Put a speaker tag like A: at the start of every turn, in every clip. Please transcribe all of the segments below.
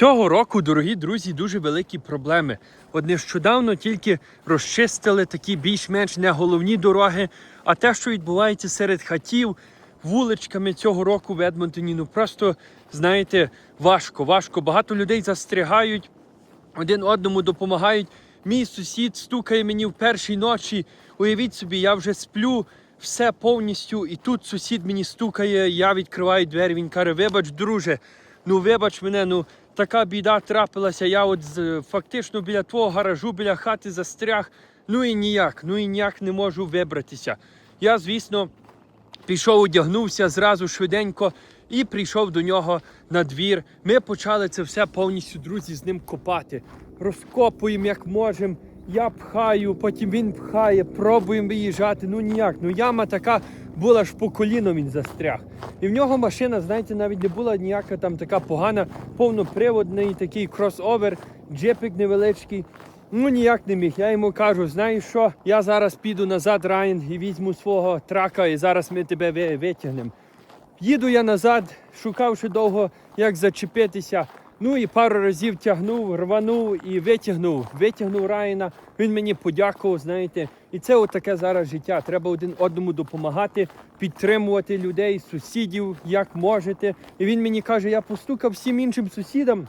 A: Цього року, дорогі друзі, дуже великі проблеми. От нещодавно тільки розчистили такі більш-менш не головні дороги, а те, що відбувається серед хатів, вуличками цього року в Едмонтоні, ну просто, знаєте, важко, важко. Багато людей застрягають, один одному допомагають. Мій сусід стукає мені в першій ночі. Уявіть собі, я вже сплю, все повністю, і тут сусід мені стукає, я відкриваю двері. Він каже: Вибач, друже, ну вибач мене, ну така біда трапилася. Я от фактично біля твого гаражу, біля хати застряг. Ну і ніяк, ну і ніяк не можу вибратися. Я, звісно, пішов, одягнувся зразу швиденько і прийшов до нього на двір. Ми почали це все повністю, друзі, з ним копати. Розкопуємо як можемо. Я пхаю, потім він пхає, пробуємо виїжджати. Ну ніяк. Ну яма така була ж по коліно він застряг. І в нього машина, знаєте, навіть не була ніяка там така погана, повноприводний такий кросовер, джепик невеличкий. Ну ніяк не міг. Я йому кажу, знаєш що, я зараз піду назад, Райан, і візьму свого трака, і зараз ми тебе витягнемо. Їду я назад, шукавши довго, як зачепитися. Ну і пару разів тягнув, рванув і витягнув. Витягнув Райана. Він мені подякував, знаєте. І це отаке зараз життя. Треба один одному допомагати, підтримувати людей, сусідів, як можете. І він мені каже: я постукав всім іншим сусідам.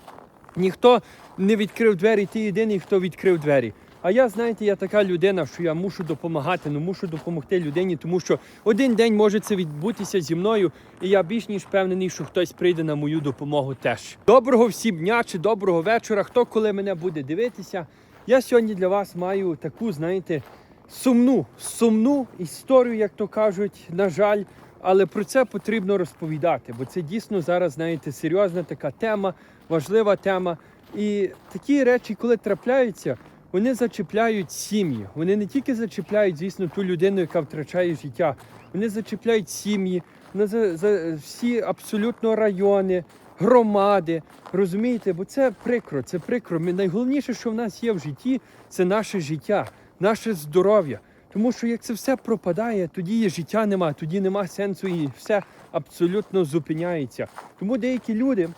A: Ніхто не відкрив двері, ти єдиний, хто відкрив двері. А я, знаєте, я така людина, що я мушу допомагати, ну мушу допомогти людині, тому що один день може це відбутися зі мною, і я більш ніж впевнений, що хтось прийде на мою допомогу теж. Доброго всім дня чи доброго вечора, хто коли мене буде дивитися. Я сьогодні для вас маю таку, знаєте, сумну, сумну історію, як то кажуть, на жаль. Але про це потрібно розповідати, бо це дійсно зараз, знаєте, серйозна така тема, важлива тема. І такі речі, коли трапляються, вони зачіпляють сім'ї. Вони не тільки зачіпляють, звісно, ту людину, яка втрачає життя, вони зачіпляють сім'ї, вони за, за всі абсолютно райони, громади. Розумієте, бо це прикро, це прикро. Найголовніше, що в нас є в житті, це наше життя, наше здоров'я. Тому що як це все пропадає, тоді і життя нема, тоді нема сенсу і все абсолютно зупиняється. Тому деякі люди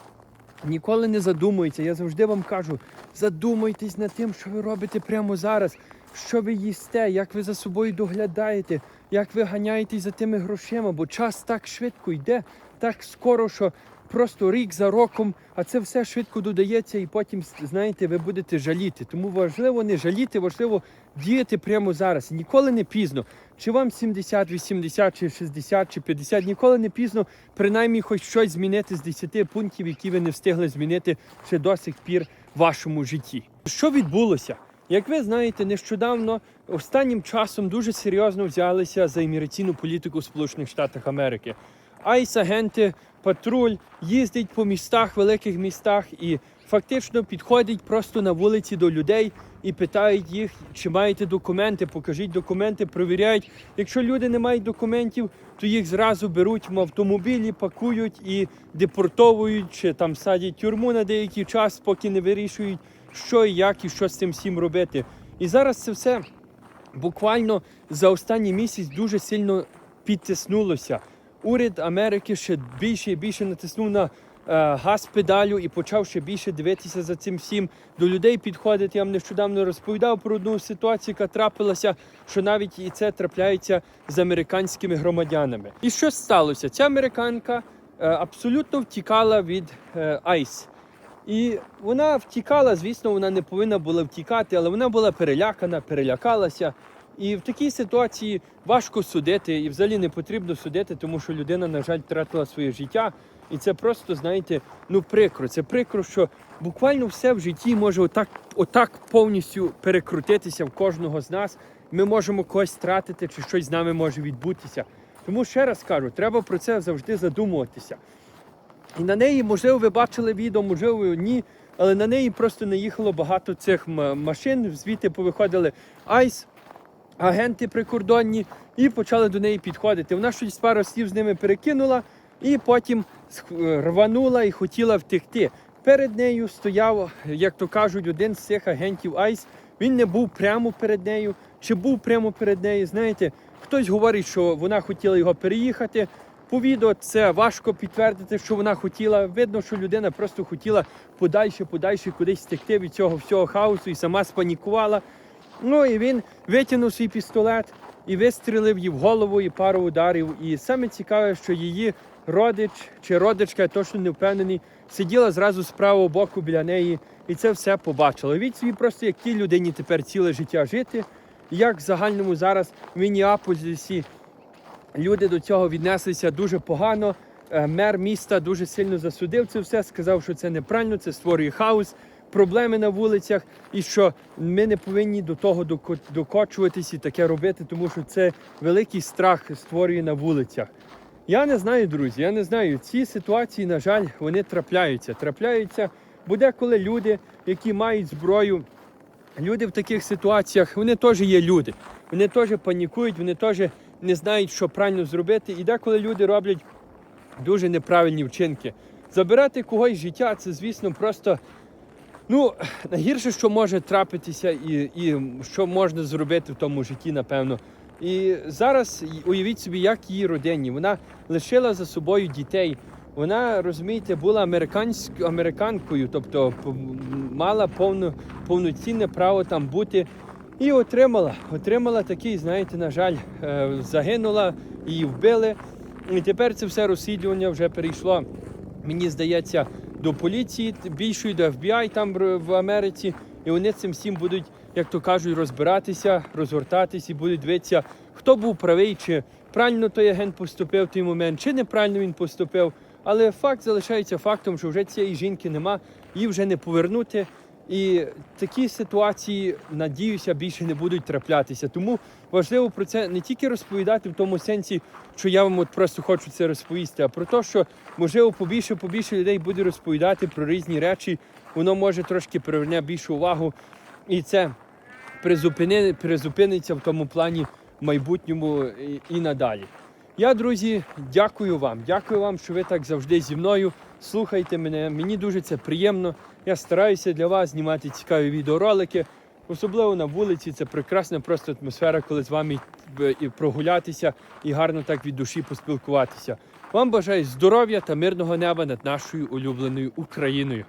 A: ніколи не задумується. Я завжди вам кажу: задумуйтесь над тим, що ви робите прямо зараз, що ви їсте, як ви за собою доглядаєте, як ви ганяєтесь за тими грошима, бо час так швидко йде, так скоро, що просто рік за роком, а це все швидко додається, і потім, знаєте, ви будете жаліти. Тому важливо не жаліти, важливо діяти прямо зараз. Ніколи не пізно. Чи вам 70, 80, чи 60, чи 50, ніколи не пізно, принаймні хоч щось змінити з 10 пунктів, які ви не встигли змінити ще до сих пір в вашому житті. Що відбулося? Як ви знаєте, нещодавно останнім часом дуже серйозно взялися за імміграційну політику в Сполучених Штатах Америки. Айс-агенти, патруль їздять по містах, великих містах і фактично підходять просто на вулиці до людей і питають їх, чи маєте документи, покажіть документи, перевіряють. Якщо люди не мають документів, то їх зразу беруть в автомобілі, пакують і депортовують, чи там садять тюрму на деякий час, поки не вирішують, що і як, і що з цим всім робити. І зараз це все буквально за останній місяць дуже сильно підтиснулося. Уряд Америки ще більше і більше натиснув на е, газ педалю і почав ще більше дивитися за цим всім. До людей підходити. Я вам нещодавно розповідав про одну ситуацію, яка трапилася, що навіть і це трапляється з американськими громадянами. І що сталося? Ця американка е, абсолютно втікала від е, І вона втікала, звісно, вона не повинна була втікати, але вона була перелякана, перелякалася. І в такій ситуації важко судити, і взагалі не потрібно судити, тому що людина, на жаль, втратила своє життя. І це просто, знаєте, ну прикро. Це прикро, що буквально все в житті може отак, отак повністю перекрутитися в кожного з нас. Ми можемо когось втратити, чи щось з нами може відбутися. Тому ще раз кажу, треба про це завжди задумуватися. І на неї, можливо, ви бачили відео, можливо, ні, але на неї просто наїхало багато цих машин, звідти повиходили айс, агенти прикордонні, і почали до неї підходити. Вона щось пару слів з ними перекинула, і потім е, рванула і хотіла втекти. Перед нею стояв, як то кажуть, один з цих агентів Айс. Він не був прямо перед нею, чи був прямо перед нею. Знаєте, хтось говорить, що вона хотіла його переїхати. По відео це важко підтвердити, що вона хотіла. Видно, що людина просто хотіла подальше, подальше кудись стекти від цього всього хаосу і сама спанікувала. Ну і він витягнув свій пістолет і вистрілив їй в голову і пару ударів. І саме цікаве, що її родич чи родичка, я точно не впевнений, сиділа зразу з правого боку біля неї і це все побачила. Від собі просто як тій людині тепер ціле життя жити. Як в загальному зараз в Мініаполісі люди до цього віднеслися дуже погано. Е, Мер міста дуже сильно засудив це все, сказав, що це неправильно, це створює хаос, проблеми на вулицях, і що ми не повинні до того доко- докочуватись і таке робити, тому що це великий страх створює на вулицях. Я не знаю, друзі, я не знаю. Ці ситуації, на жаль, вони трапляються. Трапляються, буде коли люди, які мають зброю, люди в таких ситуаціях, вони теж є люди. Вони теж панікують, вони теж не знають, що правильно зробити. І деколи люди роблять дуже неправильні вчинки. Забирати когось життя, це, звісно, просто ну, найгірше, що може трапитися, і, і що можна зробити в тому житті, напевно. І зараз уявіть собі, як її родині. Вона лишила за собою дітей. Вона, розумієте, була американкою, тобто мала повну, повноцінне право там бути. І отримала, отримала такий, знаєте, на жаль, е, загинула, її вбили. І тепер це все розслідування вже перейшло, мені здається, до поліції, більшої до FBI там в- Америці. І вони цим всім будуть, як то кажуть, розбиратися, розгортатись і будуть дивитися, хто був правий, чи правильно той агент поступив в той момент, чи неправильно він поступив. Але факт залишається фактом, що вже цієї жінки нема, її вже не повернути. І такі ситуації, надіюся, більше не будуть траплятися. Тому важливо про це не тільки розповідати в тому сенсі, що я вам от просто хочу це розповісти, а про те, що можливо побільше побільше людей буде розповідати про різні речі. Воно може трошки приверне більшу увагу, і це призупини, призупиниться в тому плані в майбутньому і, і надалі. Я, друзі, дякую вам. Дякую вам, що ви так завжди зі мною. Слухайте мене. Мені дуже це приємно. Я стараюся для вас знімати цікаві відеоролики. Особливо на вулиці. Це прекрасна просто атмосфера, коли з вами е, і прогулятися і гарно так від душі поспілкуватися. Вам бажаю здоров'я та мирного неба над нашою улюбленою Україною.